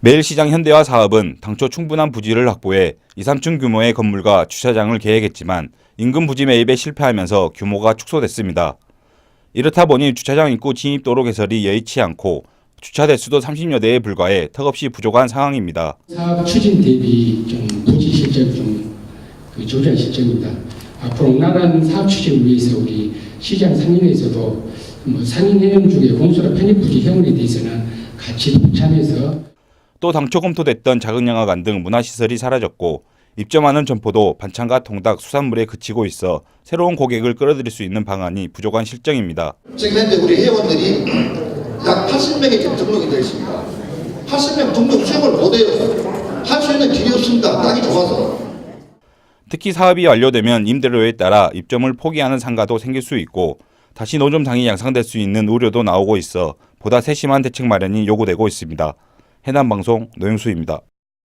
매일시장 현대화 사업은 당초 충분한 부지를 확보해 2, 3층 규모의 건물과 주차장을 계획했지만 인근 부지 매입에 실패하면서 규모가 축소됐습니다. 이렇다 보니 주차장 입구 진입도로 개설이 여의치 않고 주차 대수도 30여 대에 불과해 턱없이 부족한 상황입니다. 사업 추진 대비 좀 부지 실적 좀그 조절 실적입니다. 앞으로 원활한 사업 추진을 위해서 우리 시장 상인에서도 뭐 상인 회원 중에 공수라 편입 부지 회원에 대해서는 같이 참여해서 또 당초 검토됐던 작은영화관 등 문화시설이 사라졌고 입점하는 점포도 반찬과 통닭, 수산물에 그치고 있어 새로운 고객을 끌어들일 수 있는 방안이 부족한 실정입니다. 지금 현재 우리 회원들이 약 80명이 지금 등록이 되어 있습니다. 80명 등록 수용을 못해요. 할 수 있는 길이 없습니다. 땅이 좁아서. 특히 사업이 완료되면 임대료에 따라 입점을 포기하는 상가도 생길 수 있고 다시 노점상이 양상될 수 있는 우려도 나오고 있어 보다 세심한 대책 마련이 요구되고 있습니다. 해남방송 노영수입니다.